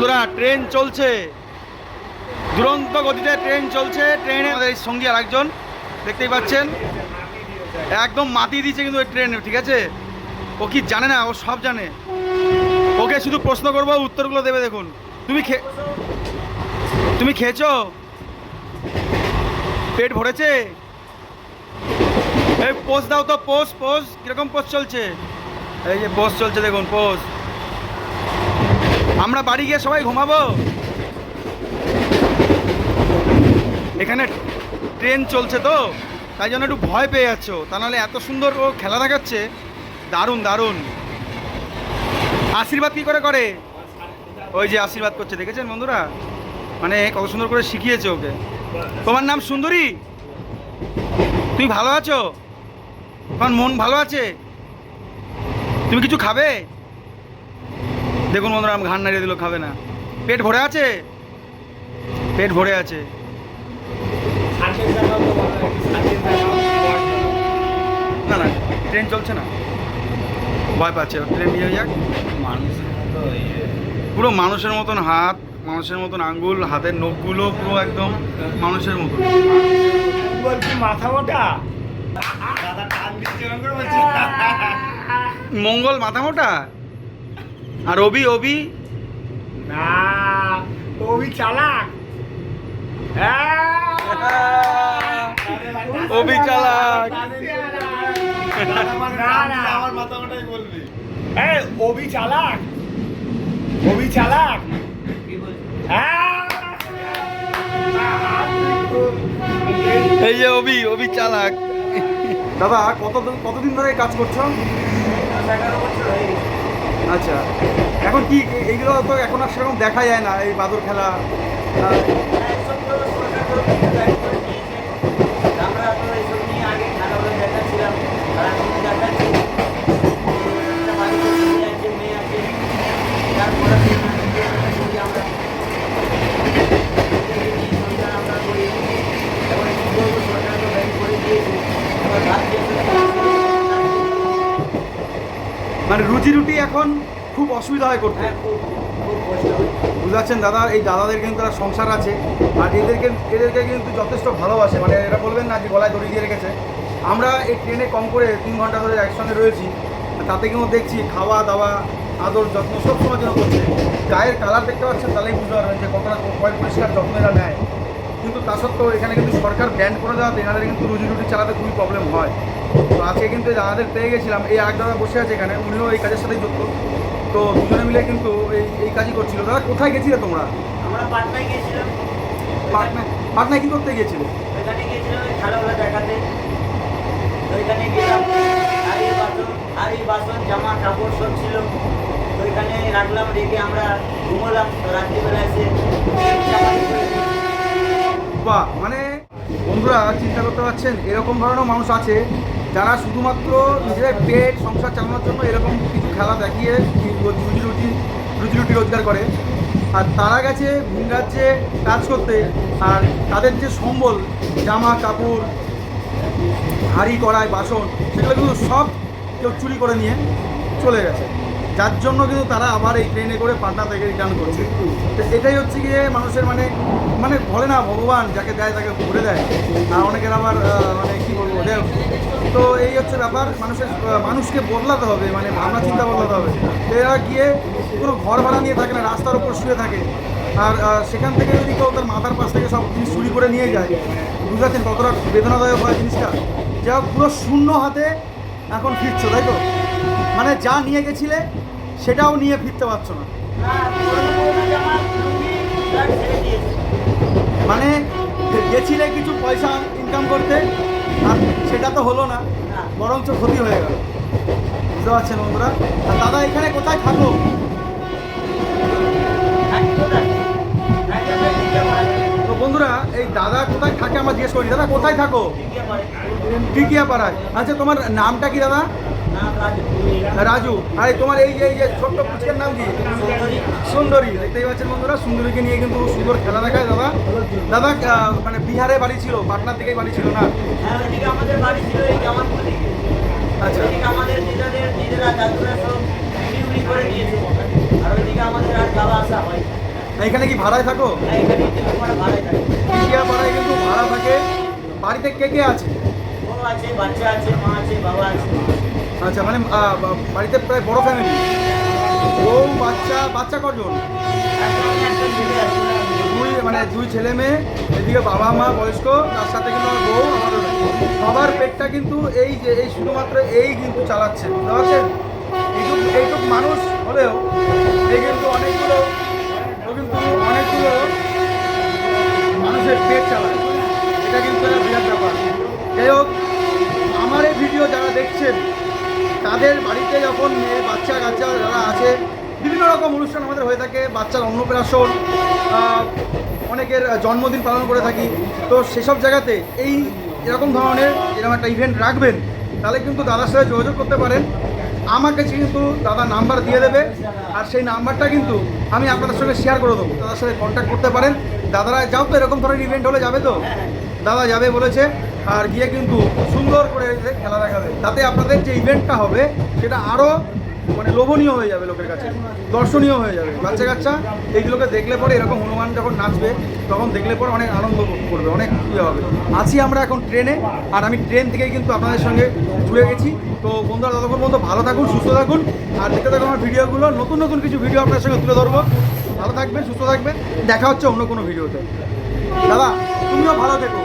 বন্ধুরা, ট্রেন চলছে। দুরন্ত গতিতে ট্রেন চলছে। ট্রেনে আমাদের সঙ্গী আর একজন দেখতেই পাচ্ছেন। একদম মাতিয়ে দিয়েছে কিন্তু ওই ট্রেন, ঠিক আছে? ও কি জানে না, ও সব জানে। ওকে শুধু প্রশ্ন করব, উত্তরগুলো দেবে দেখুন। তুমি খে তুমি খেয়েছো? পেট ভরেছে? এই পোস্ট দাও তো পোস্ট পোস্ট কীরকম পোস্ট চলছে? এই যে পোস্ট চলছে দেখুন পোস্ট আমরা বাড়ি গিয়ে সবাই ঘুমাবো। এখানে ট্রেন চলছে তো, তাই জন্য একটু ভয় পেয়ে যাচ্ছ। তা নাহলে এত সুন্দর ও খেলা দেখাচ্ছে। দারুণ দারুণ। আশীর্বাদ কি করে করে? ওই যে আশীর্বাদ করছে, দেখেছেন বন্ধুরা? মানে কত সুন্দর করে শিখিয়েছে ওকে। তোমার নাম সুন্দরী? তুমি ভালো আছো? তোমার মন ভালো আছে? তুমি কিছু খাবে? দেখুন বন্ধুরা আমি ঘান নাড়িয়ে দিল খাবে না। পেট ভরে আছে? পেট ভরে আছে। না না ট্রেন চলছে না। ভয় পাচ্ছে ট্রেন নিয়ে যাক। মানুষ পুরো মানুষের মতন হাত মানুষের মতন আঙ্গুল হাতের নখগুলো পুরো একদম মানুষের মতন। মাথা মোটা? মঙ্গল মাথা মোটা? আর অবি অবি না ওই চালাক। অবি চালাক। আমার মাথা বলবি এই ওবি চালাক। ওবি চালাক। এই যে অবি অবি চালাক। দাদা কত কতদিন ধরে কাজ করছ? আচ্ছা। এখন কি এইগুলো তো এখন আর সেরকম দেখা যায় না এই বাদর খেলা আহ, আমরা তো এইসব নিয়ে আগে খেলাধুলা দেখাচ্ছিলাম আর এখন দেখাচ্ছি একটা বাড়িতে ছেলে আছে মেয়ে আছে তার পড়াশোনা করি আমরা এই সন্তান আমরা করি এবং কি করব সরকার তো ব্যাংক করে দিয়েছে এবার রাজ্য মানে রুজি রুটি এখন খুব অসুবিধা হয় করতে। হ্যাঁ পারছেন দাদা এই দাদাদের কিন্তু একটা সংসার আছে আর এদেরকে এদেরকে কিন্তু যথেষ্ট ভালোবাসে। মানে এরা বলবেন না যে গলায় দড়ি দিয়ে রেখেছে। আমরা এই ট্রেনে কম করে তিন ঘণ্টা ধরে একসঙ্গে রয়েছি তাতে কিন্তু দেখছি খাওয়া দাওয়া আদর যত্ন সব সময় জন্য করছে। গায়ের কালার দেখতে পাচ্ছেন তাহলেই বুঝতে পারবেন যে কতটা কয় পরিষ্কার যত্ন এরা নেয়। কিন্তু তা সত্ত্বেও এখানে কিন্তু সরকার ব্যান্ড করে দেওয়াতে এনাদের কিন্তু রুজি রুটি চালাতে খুবই প্রবলেম হয়। তো আজকে কিন্তু এই দাদাদের পেয়ে গেছিলাম এই এক দাদা বসে আছে এখানে উনিও এই কাজের সাথেই যুক্ত। তো দুজনে মিলে কিন্তু এই এই কাজই করছিল। দাদা কোথায় গেছিলে তোমরা? আমরা পাটনায় গিয়েছিলাম। পাটনায় পাটনায় কী করতে গিয়েছিলে? ওইখানে গিয়েছিলাম খেলাধুলা দেখাতে। ওইখানে গেলাম বাসন হাড়ি বাসন জামা কাপড় সব ছিল। ওইখানে রাখলাম রেখে আমরা ঘুমোলাম। রাত্রিবেলা এসে। বাহ মানে বন্ধুরা চিন্তা করতে পারছেন? এরকম ধরনের মানুষ আছে যারা শুধুমাত্র নিজেদের পেট, সংসার চালানোর জন্য এরকম কিছু খেলা দেখিয়ে রুজি রুটি রুজি রুটি রোজগার করে। আর তারা গেছে ভিন রাজ্যে কাজ করতে। আর তাদের যে সম্বল, জামা, কাপড়, হাঁড়ি, কড়াই, বাসন, সেগুলো কিন্তু সব কেউ চুরি করে নিয়ে চলে গেছে। যার জন্য কিন্তু তারা আবার এই ট্রেনে করে পাটনা থেকে রিটার্ন করছে। তো এটাই হচ্ছে গিয়ে মানুষের মানে মানে বলে না, ভগবান যাকে দেয় তাকে ভরে দেয়। আর অনেকের আবার মানে কী বলব তো এই হচ্ছে ব্যাপার, মানুষের মানুষকে বদলাতে হবে মানে ভাবনা, চিন্তা বদলাতে হবে। এরা গিয়ে কোনো ঘর ভাড়া নিয়ে থাকে না, রাস্তার উপর শুয়ে থাকে। আর সেখান থেকে যদি কেউ তার মাথার পাশ থেকে সব জিনিস চুরি করে নিয়ে যায় বুঝতে কতটা বেদনাদায়ক হয় জিনিসটা? যা পুরো শূন্য হাতে এখন ফিরছো, তাই তো? মানে যা নিয়ে গেছিলে, সেটাও নিয়ে ফিরতে পারছ না। মানে গেছিলে কিছু পয়সা ইনকাম করতে আর সেটা তো হলো না। বরঞ্চ ক্ষতি হয়ে গেল বুঝতে পারছেন বন্ধুরা আর দাদা এখানে কোথায় থাকো। তো বন্ধুরা, এই দাদা কোথায় থাকে আমার জিজ্ঞেস করি দাদা, কোথায় থাকো। টিকিয়া পাড়ায় আচ্ছা তোমার নামটা কি দাদা রাজু। রাজু। আরে তোমার এই যে এই যে ছোট্ট পুচকের নাম কি? সুন্দরী। দেখতেই পাচ্ছেন বন্ধুরা সুন্দরীকে নিয়ে কিন্তু সুন্দর খেলা দেখায় দাদা। দাদা মানে বিহারে বাড়ি ছিল পাটনার থেকেই বাড়ি ছিল না? হ্যাঁ, আমাদের বাড়ি ছিল এই আচ্ছা। আমাদের দাদুরা সব করে আর ওইদিকে আমাদের আর যাওয়া আসা হয় এখানে কি ভাড়ায় থাকো? আমরা ভাড়ায় কিন্তু ভাড়া থাকে। বাড়িতে কে কে আছে? ও আছে বাচ্চা আছে মা আছে বাবা আছে। আচ্ছা মানে বাড়িতে প্রায় বড় ফ্যামিলি বউ বাচ্চা বাচ্চা কজন? দুই মানে দুই ছেলে মেয়ে, এদিকে বাবা মা, বয়স্ক, তার সাথে কিন্তু আমার বউ আমারও সবার পেটটা কিন্তু এই যে, এই শুধুমাত্র এই কিন্তু চালাচ্ছে। বুঝতে পারছেন? এইটুক এইটুক মানুষ হলেও এই কিন্তু অনেকগুলো, ও কিন্তু অনেকগুলো মানুষের পেট চালায় এটা কিন্তু একটা বিরাট ব্যাপার যাই হোক আমার এই ভিডিও যারা দেখছেন তাদের বাড়িতে যখন মেয়ে বাচ্চা কাচ্চা যারা আছে, বিভিন্ন রকম অনুষ্ঠান আমাদের হয়ে থাকে, বাচ্চার অন্নপ্রাশন অনেকের জন্মদিন পালন করে থাকি। তো সেসব জায়গাতে এই এরকম ধরনের এরকম একটা ইভেন্ট রাখবেন, তাহলে কিন্তু দাদার সাথে যোগাযোগ করতে পারেন। আমাকে কিন্তু দাদা নাম্বার দিয়ে দেবে, আর সেই নাম্বারটা কিন্তু আমি আপনাদের সঙ্গে শেয়ার করে দেবো। দাদার সাথে কন্ট্যাক্ট করতে পারেন। দাদারা, যাও তো, এরকম ধরনের ইভেন্ট হলে যাবে তো? দাদা যাবে বলেছে। আর গিয়ে কিন্তু সুন্দর করে খেলা দেখাবে তাতে আপনাদের যে ইভেন্টটা হবে, সেটা আরও মানে লোভনীয় হয়ে যাবে লোকের কাছে। দর্শনীয় হয়ে যাবে। বাচ্চা কাচ্চা এইগুলোকে দেখলে পরে এরকম হনুমান যখন নাচবে, তখন দেখলে পরে অনেক আনন্দ করবে, অনেক ইয়ে হবে। আছি আমরা এখন ট্রেনে আর আমি ট্রেন থেকে কিন্তু আপনাদের সঙ্গে জুড়ে গেছি। তো বন্ধুরা, ততক্ষণ পর্যন্ত ভালো থাকুন, সুস্থ থাকুন, আর দেখতে থাকুন আমার ভিডিওগুলো। নতুন নতুন কিছু ভিডিও আপনার সঙ্গে তুলে ধরবো। ভালো থাকবেন, সুস্থ থাকবেন। দেখা হচ্ছে অন্য কোনো ভিডিওতে দাদা, তুমিও ভালো থেকো।